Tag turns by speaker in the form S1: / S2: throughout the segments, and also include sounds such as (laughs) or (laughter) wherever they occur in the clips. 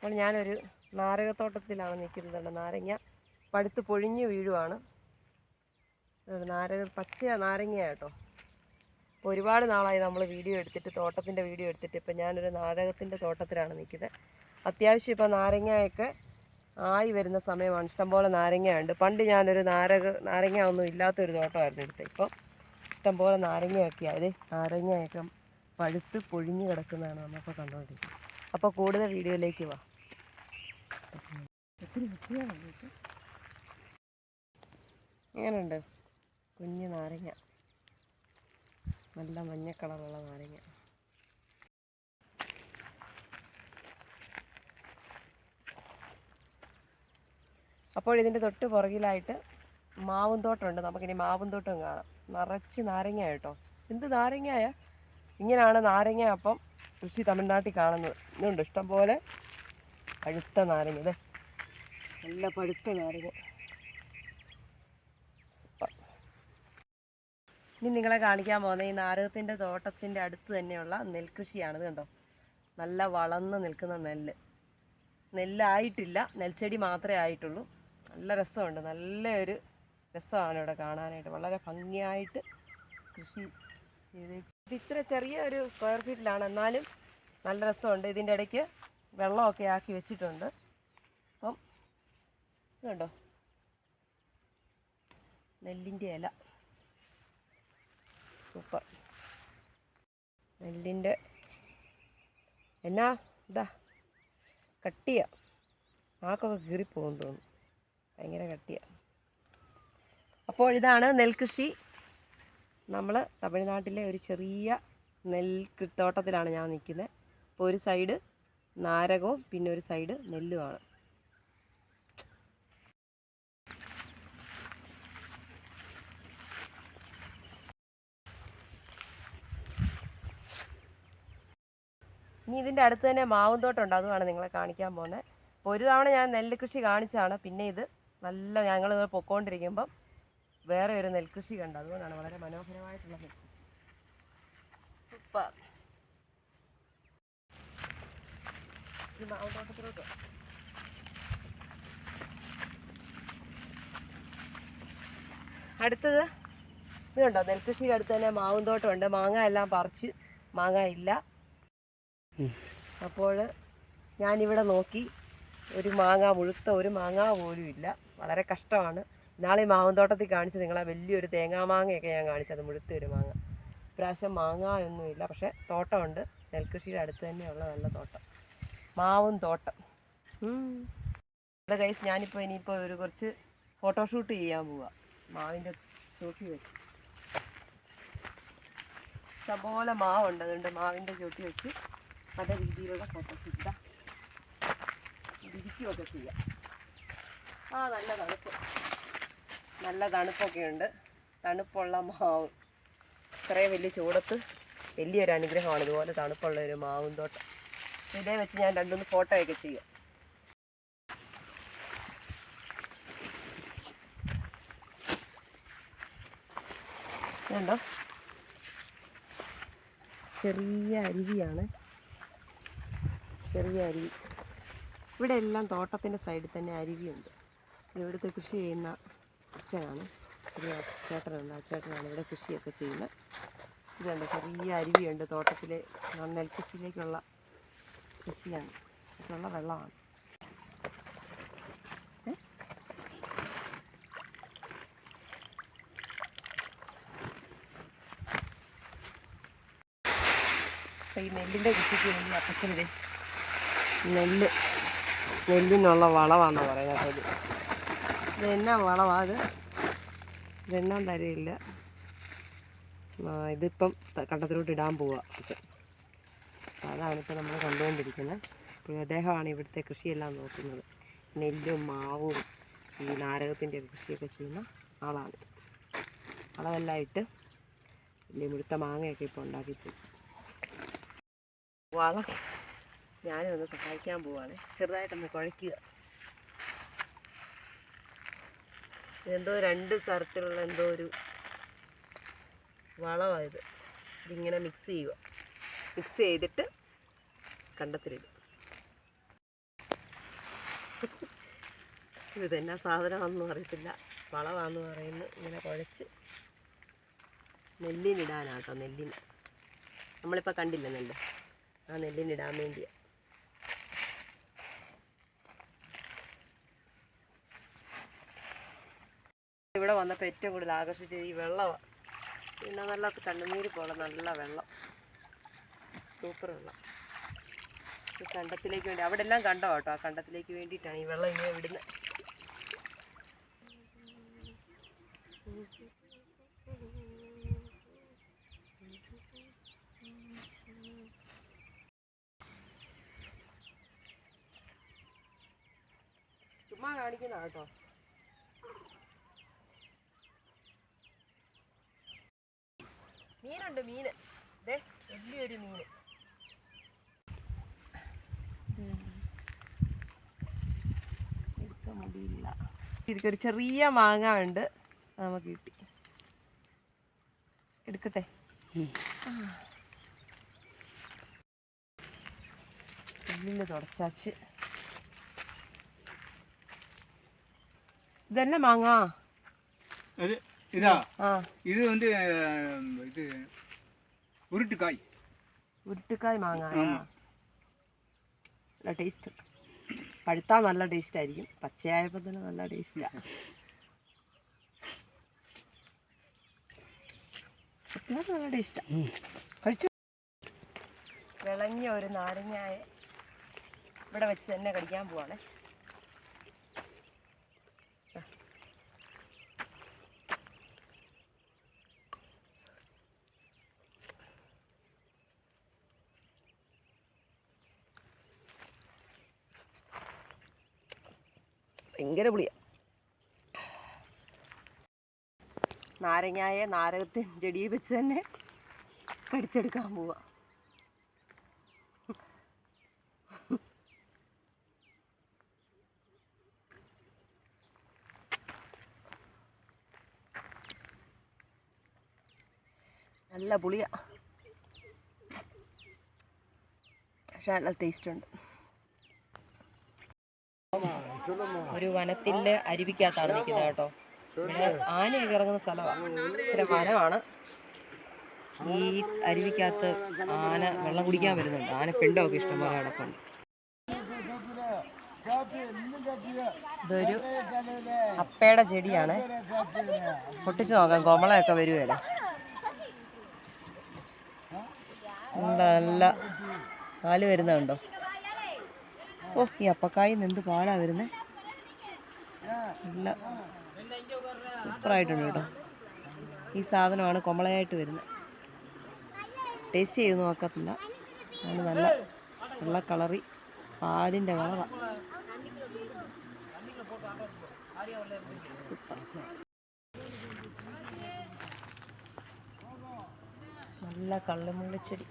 S1: അപ്പോൾ ഞാനൊരു നാരകത്തോട്ടത്തിലാണ് നിൽക്കുന്നത് നാരങ്ങ പഴുത്ത് പൊഴിഞ്ഞു വീഴുവാണ്. നാരക പച്ച നാരങ്ങ കേട്ടോ. ഒരുപാട് നാളായി നമ്മൾ വീഡിയോ എടുത്തിട്ട് തോട്ടത്തിന്റെ വീഡിയോ എടുത്തിട്ട് ഇപ്പം ഞാനൊരു നാരകത്തിന്റെ തോട്ടത്തിലാണ് നിൽക്കുന്നത്. അത്യാവശ്യം ഇപ്പം നാരങ്ങയൊക്കെ ആയി വരുന്ന സമയമാണ്. ഇഷ്ടംപോലെ നാരങ്ങയുണ്ട്. പണ്ട് ഞാനൊരു നാരക നാരങ്ങ ഒന്നും ഇല്ലാത്തൊരു തോട്ടമായിരുന്നു എടുത്തത്. ഇപ്പം ഇഷ്ടംപോലെ നാരങ്ങയൊക്കെ ആയത് നാരങ്ങയൊക്കെ പഴുത്ത് പൊഴിഞ്ഞ് കിടക്കുന്നതാണ് നമ്മളിപ്പോൾ കണ്ടുകൊണ്ടിരിക്കുന്നത്. അപ്പോൾ കൂടുതൽ വീഡിയോയിലേക്ക് വാ. ഇങ്ങനുണ്ട്. കുഞ്ഞു കുഞ്ഞ് നാരങ്ങ. നല്ല മഞ്ഞ കളറുള്ള നാരങ്ങ. അപ്പോൾ ഇതിന്റെ തൊട്ട് പുറകിലായിട്ട് മാവും തോട്ടമുണ്ട്. നമുക്കിനി മാവും തോട്ടം കാണാം. നിറച്ച് നാരങ്ങ കേട്ടോ. എന്ത് നാരങ്ങയാ? ഇങ്ങനെയാണ് നാരങ്ങ അപ്പം കൃഷി തമിഴ്നാട്ടിൽ കാണുന്നത്. ഇതുണ്ട്. ഇഷ്ടംപോലെ പഴുത്ത നാരങ്ങ. അതെ നല്ല പഴുത്ത നാരങ്ങ. ഇനി നിങ്ങളെ കാണിക്കാൻ പോകുന്ന ഈ നാരകത്തിന്റെ തോട്ടത്തിന്റെ അടുത്ത് തന്നെയുള്ള നെൽകൃഷിയാണ്. കണ്ടോ? നല്ല വളർന്ന് നിൽക്കുന്ന നെല്ല്. നെല്ലായിട്ടില്ല. നെൽച്ചെടി മാത്രമേ ആയിട്ടുള്ളൂ. നല്ല രസമുണ്ട്. നല്ലൊരു രസമാണ് ഇവിടെ കാണാനായിട്ട്. വളരെ ഭംഗിയായിട്ട് കൃഷി ചെയ്ത് ഇത് ഇത്ര ചെറിയ ഒരു സ്ക്വയർ ഫീറ്റിലാണ് എന്നാലും നല്ല രസമുണ്ട്. ഇതിന്റെ ഇടയ്ക്ക് വെള്ളമൊക്കെ ആക്കി വെച്ചിട്ടുണ്ട്. അപ്പം ഇതുണ്ടോ നെല്ലിന്റെ ഇല. സൂപ്പർ. നെല്ലിന്റെ എന്നാ? ഇതാ. കട്ടിയ. ആക്കൊക്കെ കീറിപ്പോകും തോന്നുന്നു. ഭയങ്കര കട്ടിയ. അപ്പോൾ ഇതാണ് നെൽകൃഷി നമ്മൾ തമിഴ്നാട്ടിലെ ഒരു ചെറിയ നെൽ കൃ- ഞാൻ നിൽക്കുന്നത്. അപ്പോൾ ഒരു സൈഡ് നാരകവും പിന്നെ ഒരു സൈഡ് നെല്ലുമാണ്. ഇനി ഇതിന്റെ അടുത്ത് തന്നെ മാവും തോട്ടമുണ്ട് അതുമാണ് നിങ്ങളെ കാണിക്കാൻ പോകുന്നത്. അപ്പോൾ ഒരു തവണ ഞാൻ നെല്ല് കൃഷി കാണിച്ചതാണ്. പിന്നെ ഇത് നല്ല ഞങ്ങൾ പൊക്കോണ്ടിരിക്കുമ്പം വേറെ ഒരു നെൽകൃഷി കണ്ടു. അതുകൊണ്ടാണ് വളരെ മനോഹരമായിട്ടുള്ള നെൽകൃഷി. സൂപ്പർ. അടുത്തത് ഇതുണ്ടോ കണ്ടോ? നെൽകൃഷിയുടെ അടുത്ത് തന്നെ മാവും തോട്ടമുണ്ട് മാങ്ങ എല്ലാം പറിച്ച് മാങ്ങ ഇല്ല. അപ്പോൾ ഞാനിവിടെ നോക്കി. ഒരു മാങ്ങ മുഴുത്ത ഒരു മാങ്ങ പോലും ഇല്ല. വളരെ കഷ്ടമാണ്. നാളെ മാവുന്തോട്ടത്തിൽ കാണിച്ച് നിങ്ങളെ വലിയൊരു തേങ്ങാ മാങ്ങയൊക്കെ ഞാൻ കാണിച്ചത് മുഴുത്തൊരു മാങ്ങ. ഇപ്രാവശ്യം മാങ്ങ ഒന്നുമില്ല പക്ഷേ തോട്ടമുണ്ട്. നെൽകൃഷിയുടെ അടുത്ത് തന്നെയുള്ള നല്ല തോട്ടം. മാവും തോട്ടം. ഇവിടെ കൈസ് ഞാനിപ്പോൾ ഇനിയിപ്പോൾ ഒരു കുറച്ച് ഫോട്ടോഷൂട്ട് ചെയ്യാൻ പോവാ. മാവിന്റെ ചൂട്ടി വെച്ച്. ഇഷ്ടംപോലെ മാവുണ്ട് അതുകൊണ്ട് മാവിന്റെ ചൂട്ടി വെച്ച് പല രീതിയിലുള്ള ഫോട്ടോഷൂട്ടാണ് ഇരിക്കുകയൊക്കെ ചെയ്യാം. ആ നല്ല തണുപ്പ്. നല്ല തണുപ്പൊക്കെ ഉണ്ട്. തണുപ്പുള്ള മാവ്. ഇത്രയും വലിയ ചൂടത്ത് വലിയൊരു അനുഗ്രഹമാണ് ഇതുപോലെ തണുപ്പുള്ള ഒരു മാവും തോട്ടം. ഇതേ വെച്ച് ഞാൻ രണ്ടുമൂന്ന് ഫോട്ടോയൊക്കെ ചെയ്യാം. ഇതുണ്ടോ? ചെറിയ അരുവിയാണ്. ചെറിയ അരുവി. ഇവിടെ എല്ലാം തോട്ടത്തിന്റെ സൈഡിൽ തന്നെ അരുവിയുണ്ട്. ഇവിടുത്തെ കൃഷി ചെയ്യുന്ന അച്ഛനാണ്. ഒരു ചേട്ടനുണ്ട്. ആ ചേട്ടനാണ് ഇവിടെ കൃഷിയൊക്കെ ചെയ്യുന്നത് ഇതുണ്ട് ചെറിയ അരുവിയുണ്ട്. തോട്ടത്തിലെ നെൽകൃഷിയിലേക്കുള്ള കൃഷിയാണ്. ഇതിലുള്ള വെള്ളമാണ്? ഈ നെല്ലിന്റെ കൃഷിക്ക് വേണ്ടി അപ്പച്ചന്റെ നെല്ല്. നെല്ലിനുള്ള വളമാണെന്ന് പറയുന്നത്. ഇത് ഇത് എന്നാ വളമാ അത്? ഇതെണ്ണാൻ തരയില്ല ഇതിപ്പം കണ്ടത്തിലോട്ട് ഇടാൻ പോവുക അച്ഛൻ അപ്പോൾ അതാണ് ഇപ്പോൾ നമ്മൾ കണ്ടുകൊണ്ടിരിക്കുന്നത് അപ്പോൾ അദ്ദേഹമാണ് ഇവിടുത്തെ കൃഷിയെല്ലാം നോക്കുന്നത്. നെല്ലും മാവും ഈ നാരകത്തിന്റെ കൃഷിയൊക്കെ ചെയ്യുന്ന ആളാണ്. അളവെല്ലാം ഇട്ട് വലിയ മുഴുത്ത മാങ്ങയൊക്കെ ഇപ്പോൾ ഉണ്ടാക്കിയിട്ട് വളം ഞാനും ഒന്ന് സഹായിക്കാൻ പോവാണ്. ചെറുതായിട്ടൊന്ന് കുഴയ്ക്കുക. എന്തോ രണ്ട് തരത്തിലുള്ള എന്തോ ഒരു വളമായത് ഇതിങ്ങനെ മിക്സ് ചെയ്യുക മിക്സ് ചെയ്തിട്ട് കണ്ടത്തിലിടും. (laughs) ഇതെന്നാ സാധനമാണെന്നും അറിയത്തില്ല. വളമാണെന്ന് പറയുന്നു. ഇങ്ങനെ കുഴച്ച് നെല്ലിനിടാനാട്ടോ നെല്ലിന്. നമ്മളിപ്പോൾ കണ്ടില്ല നെല്ല്? ആ നെല്ലിനിടാൻ വേണ്ടിയാണ് വന്നപ്പോൾ ഏറ്റവും കൂടുതൽ ആകർഷിച്ചത് ഈ വെള്ളമാണ് പിന്നെ നല്ല കണ്ണുനീര് പോലെ നല്ല വെള്ളം. സൂപ്പർ വെള്ളം. കണ്ടത്തിലേക്ക് വേണ്ടി അവിടെ എല്ലാം കണ്ടോ കേട്ടോ? ആ കണ്ടത്തിലേക്ക് വേണ്ടിയിട്ടാണ് ഈ വെള്ളം ഇങ്ങനെ വിടുന്നത് ചുമ്മാ കാണിക്കുന്ന കേട്ടോ. മീനുണ്ട് മീന്. വലിയൊരു മീന്. എടുക്കാൻ ഒരു ചെറിയ മാങ്ങ ഉണ്ട്. നമുക്ക് കിട്ടി. എടുക്കട്ടെ? ഉള്ളിൽ തുടച്ചാച്ച്. ഇതന്നെ മാങ്ങ?
S2: இதா
S1: ആ
S2: இது வந்து அஹ், இது உருட்டுக்காய்
S1: ഉരുട്ടുക്കായ് മാങ്ങ
S2: ആമാ.
S1: നല്ല ടേസ്റ്റ് പഴുത്താ നല്ല ടേസ്റ്റ് ആയിരിക്കും പച്ചയായപ്പോൾ തന്നെ നല്ല ടേസ്റ്റാ പച്ചയായപ്പോൾ നല്ല ടേസ്റ്റാ കഴിച്ചു വിളഞ്ഞ ഒരു നാരങ്ങായ ഇവിടെ വെച്ച് തന്നെ കടിക്കാൻ പോവാണേ ഭയങ്കര പുളിയാ. നാരങ്ങായ നാരകത്തിൻ ചെടിയെ വെച്ച് തന്നെ കടിച്ചെടുക്കാൻ പോവാ. നല്ല പുളിയാ. പക്ഷെ നല്ല ടേസ്റ്റ് ഉണ്ട്. ഒരു വനത്തിന്റെ അരുവിക്കകത്താണ് നിൽക്കുന്നത് കേട്ടോ. ഇവിടെ ആനയൊക്കെ ഇറങ്ങുന്ന സ്ഥലമാണ്. വനമാണ്. ഈ അരുവിക്കകത്ത് ആന വെള്ളം കുടിക്കാൻ വരുന്നുണ്ട്. ആന പിണ്ടമൊക്കെ ഇഷ്ടംപോലെ കിടപ്പുണ്ട്. ഇതൊരു അപ്പയുടെ ചെടിയാണ്. പൊട്ടിച്ചു നോക്കാം. കോമളയൊക്കെ വരുവല്ലേ നല്ല നാല് വരുന്നുണ്ടോ? ഓ ഈ അപ്പക്കായി എന്ത് പാടാ വരുന്നത് നല്ല സൂപ്പറായിട്ടുണ്ട് കേട്ടോ. ഈ സാധനമാണ് കൊമളയായിട്ട് വരുന്നത്. ടേസ്റ്റ് ചെയ്ത് നോക്കത്തില്ല അത് നല്ല നല്ല കളറി പാലിന്റെ കളറാണ് സൂപ്പർ. നല്ല കള്ളുമുള്ളിച്ചെടി.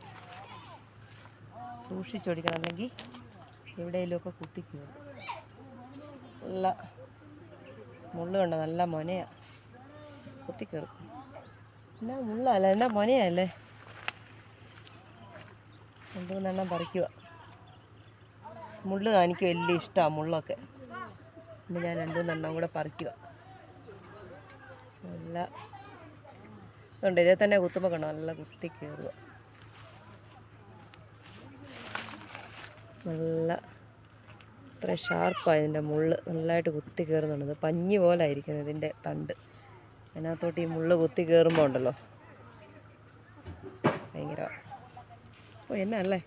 S1: സൂക്ഷിച്ചൊടിക്കണം അല്ലെങ്കിൽ എവിടെയെങ്കിലുമൊക്കെ കുത്തിക്കയറും നല്ല മുള്ള് കണ്ടോ? നല്ല മൊനയാ. കുത്തിക്കയറും. എന്നാ മുള്ളല്ല എന്നാ മൊനയല്ലേ? രണ്ടു മൂന്നെണ്ണം പറിക്കുക മുള്ള് എനിക്ക് വലിയ ഇഷ്ടമാണ് മുള്ളൊക്കെ. പിന്നെ ഞാൻ രണ്ടു മൂന്നെണ്ണം കൂടെ പറിക്കുക നല്ല ഇതുണ്ട്. ഇതേ തന്നെ കുത്തുമ്പോൾ കണ്ടോ? നല്ല കുത്തി കയറുക നല്ല ഇത്ര ഷാർപ്പാണ് ഇതിന്റെ മുള്ള് നല്ലതായിട്ട് കുത്തി കയറുന്നുണ്ട്. പഞ്ഞി പോലെ ആയിരിക്കുന്നത് ഇതിന്റെ തണ്ട്. അതിനകത്തോട്ട് ഈ മുള്ള് കുത്തി കയറുമ്പോൾ ഉണ്ടല്ലോ. ഭയങ്കര ഓ എന്നാ അല്ലേ?